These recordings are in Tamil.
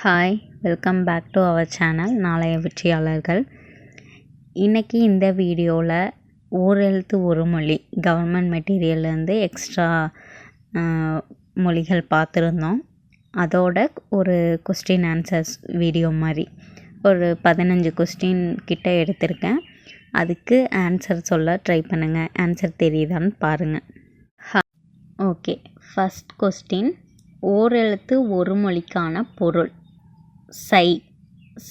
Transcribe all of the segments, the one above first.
Hi welcome back to our channel நாளைய வெற்றியாளர்கள் இன்றைக்கி இந்த வீடியோவில் ஓர் எழுத்து ஒரு மொழி கவர்மெண்ட் மெட்டீரியல்லேருந்து எக்ஸ்ட்ரா மொழிகள் பார்த்துருந்தோம். அதோட ஒரு கொஸ்டின் ஆன்சர்ஸ் வீடியோ மாதிரி ஒரு பதினஞ்சு கொஸ்டின் கிட்ட எடுத்திருக்கேன். அதுக்கு ஆன்சர் சொல்ல ட்ரை பண்ணுங்கள் ஆன்சர் தெரியுதான்னு பாருங்கள் ஓகே ஃபஸ்ட் கொஸ்டின் ஓரெழுத்து ஒரு மொழிக்கான பொருள். சை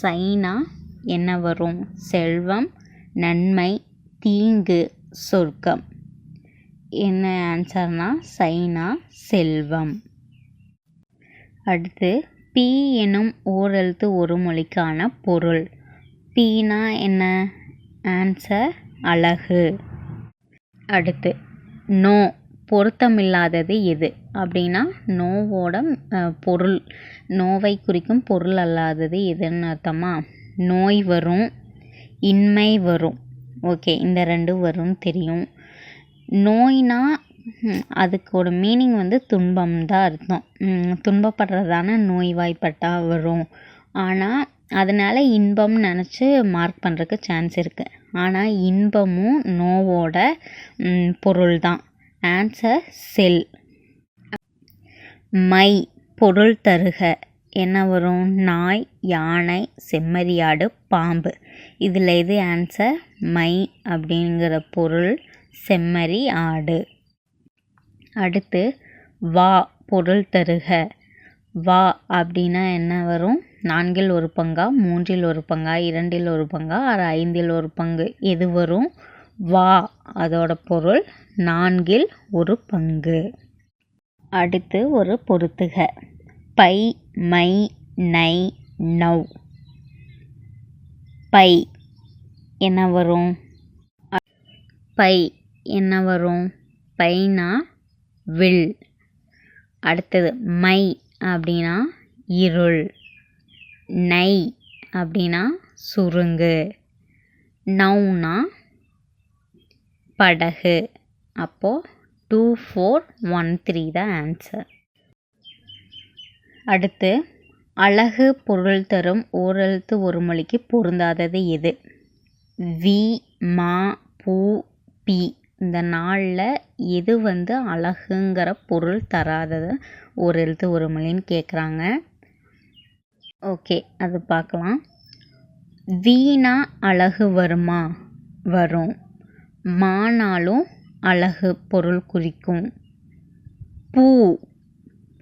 சைனா என்ன வரும்? செல்வம் நன்மை தீங்கு சொர்க்கம். என்ன ஆன்சர்னா சைனா செல்வம். அடுத்து பி எனும் ஓரெழுத்து ஒரு மொழிக்கான பொருள். பீனா என்ன? ஆன்சர் அழகு. அடுத்து நோ பொருத்தமில்லாதது எது? அப்படின்னா நோவோட பொருள். நோவை குறிக்கும் பொருள் அல்லாதது எதுன்னு அர்த்தமா? நோய் வரும் இன்மை வரும். ஓகே இந்த ரெண்டும் வரும்னு தெரியும். நோய்னா அதுக்கோட மீனிங் வந்து துன்பம் தான் அர்த்தம். துன்பப்படுறதான நோய்வாய்ப்பட்டால் வரும். ஆனால் அதனால் இன்பம் நினச்சி மார்க் பண்ணுறக்கு சான்ஸ் இருக்குது ஆனால் இன்பமும் நோவோட பொருள் தான். ஆன்சர் செல் மை பொருள் தருக. என்ன வரும்? நாய் யானை செம்மறியாடு பாம்பு. இதில் எது ஆன்சர் மை அப்படிங்கிற பொருள் செம்மறி ஆடு. அடுத்து வா பொருள் தருக. வா அப்படின்னா என்ன வரும்? நான்கில் ஒரு பங்கா மூன்றில் ஒரு பங்கா இரண்டில் ஒரு பங்கா ஆறு ஐந்தில் ஒரு பங்கு. எது வரும்? வா அதோட பொருள் நான்கில் ஒரு பங்கு. அடுத்து ஒரு பொருத்துக பை மை நை நவ் பை என்ன வரும்? பை என்ன வரும்? பைனா வில். அடுத்தது மை அப்படின்னா இருள். நை அப்படின்னா சுருங்கு. நவுனா படகு. அப்போது டூ ஃபோர் ஒன் த்ரீ தான் ஆன்சர் அடுத்து அழகு பொருள் தரும் ஓரெழுத்து ஒரு மொழிக்கு பொருந்தாதது எது? வி மா பூ பி. இந்த நாளில் எது வந்து அழகுங்கிற பொருள் தராதது ஒரு எழுத்து ஒரு மொழின்னு கேட்குறாங்க ஓகே அது பார்க்கலாம் வீணா அழகு வருமா? வரும். மானாலும் அழகு பொருள் குறிக்கும். பூ.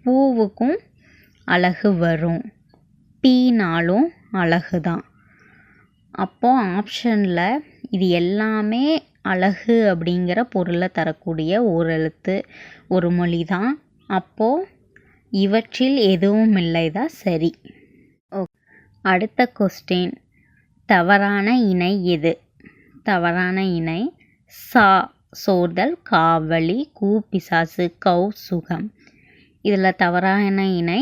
பூவுக்கும் அழகு வரும். பீனாலும் அழகு தான் அப்போது ஆப்ஷனில் இது எல்லாமே அழகு அப்படிங்கிற பொருளை தரக்கூடிய ஒரு எழுத்து ஒரு மொழி தான் அப்போது இவற்றில் எதுவும் இல்லை தான் சரி. அடுத்த கொஸ்டின் தவறான இணை எது? தவறான இணை சா. சோர்தல் காவலி கூ பிசாசு கௌ சுகம். இதில் தவறான இணை?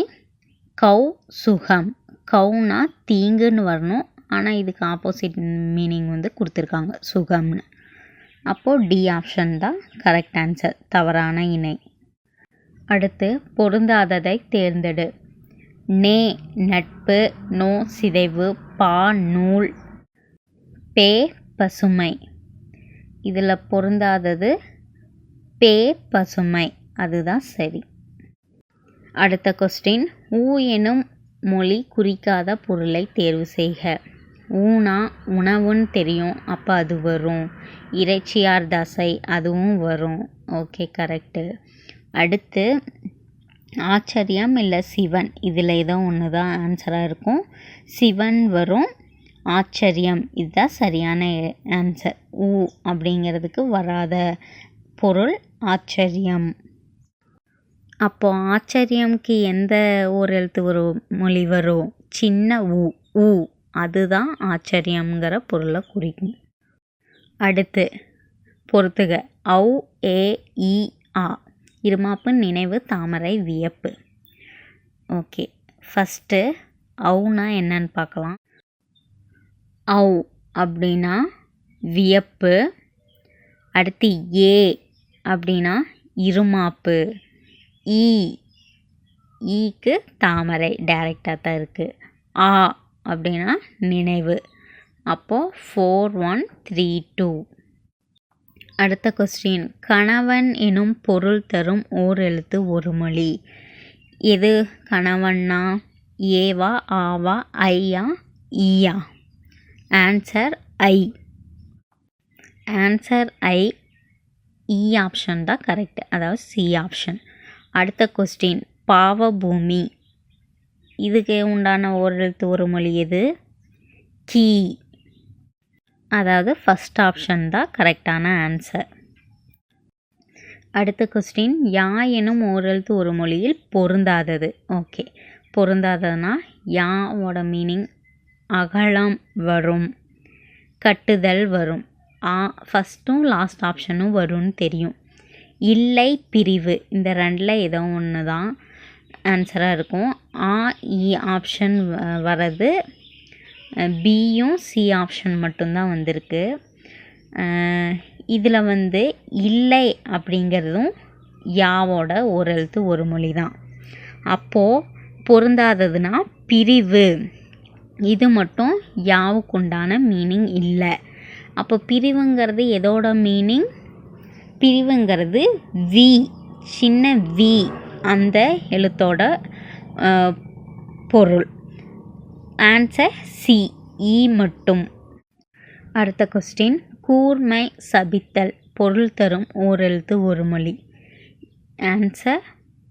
கௌ சுகம். கௌனா தீங்குன்னு வரணும். ஆனால் இதுக்கு ஆப்போசிட் மீனிங் வந்து கொடுத்துருக்காங்க சுகம்னு. அப்போது டி ஆப்ஷன் தான் கரெக்ட் ஆன்சர் தவறான இணை. அடுத்து பொருந்தாததை தேர்ந்தெடு. நே நட்பு நோ சிதைவு பா நூல். பே பசுமை. இதில் பொருந்தாதது பே பசுமை. அதுதான் சரி. அடுத்த கொஸ்டின் ஊ எனும் மொழி குறிக்காத பொருளை தேர்வு செய்க. ஊனா உணவுன்னு தெரியும் அப்போ அது வரும். இறைச்சியார் தசை அதுவும் வரும். ஓகே கரெக்டு அடுத்து ஆச்சரியம் இல்லை சிவன்? இதில் ஏதோ ஒன்று தான் ஆன்சராக இருக்கும். சிவன் வரும் ஆச்சரியம். இதுதான் சரியான ஆன்சர் ஊ அப்படிங்கிறதுக்கு வராத பொருள் ஆச்சரியம். அப்போ ஆச்சரியம்க்கு எந்த ஒரு எழுத்து வரும்? மொழி வரும். சின்ன ஊ ஊ. அதுதான் ஆச்சரியங்கிற பொருளை குறிக்கும். அடுத்து பொறுத்துக. ஔ ஏ இ ஆ. இருமாப்பு நினைவு தாமரை வியப்பு. ஓகே. ஃபஸ்ட்டு அவுனா என்னன்னு பார்க்கலாம். ஔ அப்படின்னா வியப்பு. அடுத்து ஏ அப்படின்னா இருமாப்பு. ஈ ஈக்கு தாமரை டைரெக்டாக தான் இருக்குது ஆ அப்படின்னா நினைவு. அப்போது ஃபோர் ஒன் த்ரீ டூ அடுத்த கொஸ்டின் கணவன் எனும் பொருள் தரும் ஓர் எழுத்து ஒரு மொழி. எது? கணவன்னா ஏவா ஆவா ஐயா ஈயா. ஆன்சர் ஐ ஆன்சர் ஐ இ ஆப்ஷன் தான் கரெக்ட் அதாவது சி ஆப்ஷன் அடுத்த கொஸ்டின் பாவபூமி. இதுக்கு உண்டான ஒரு எழுத்து ஒரு மொழி எது? கீ. அதாவது ஃபஸ்ட் ஆப்ஷன் தான் கரெக்டான ஆன்சர் அடுத்த கொஸ்டின் யா எனும் ஓரெழுத்து ஒரு மொழியில் பொருந்தாதது. ஓகே பொருந்தாததுன்னா யாவோட மீனிங் அகலம் வரும். கட்டுதல் வரும். ஆ ஃபஸ்ட்டும் லாஸ்ட் ஆப்ஷனும் வரும்னு தெரியும். இல்லை பிரிவு. இந்த ரெண்டில் ஏதோ ஒன்று தான் ஆன்சராக இருக்கும். ஆ e இ ஆப்ஷன் வர்றது பியும் சி ஆப்ஷன் மட்டும்தான் வந்திருக்கு. இதில் வந்து இல்லை அப்படிங்கிறதும் யாவோட ஒரு எழுத்து ஒரு மொழி தான். அப்போது பொருந்தாததுன்னா பிரிவு. இது மட்டும் யாவுக்குண்டான மீனிங் இல்லை. அப்போ பிரிவுங்கிறது எதோட மீனிங் பிரிவுங்கிறது வி சின்ன வி அந்த எழுத்தோட பொருள். ஆன்சர் சி இ மட்டும். அடுத்த கொஸ்டின் கூர்மை சபித்தல் பொருள் தரும் ஓரெழுத்து ஒரு மொழி. ஆன்சர்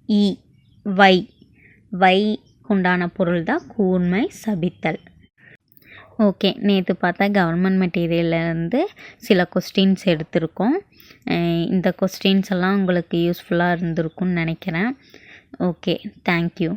இ வை வை உண்டான பொருள் தான் கூர்மை சபித்தல். ஓகே நேற்று பார்த்தா கவர்மெண்ட் மெட்டீரியல்லேருந்து சில கொஸ்டின்ஸ் எடுத்திருக்கோம். இந்த கொஸ்டின்ஸ் எல்லாம் உங்களுக்கு யூஸ்ஃபுல்லாக இருந்திருக்கும்னு நினைக்கிறேன். Okay thank you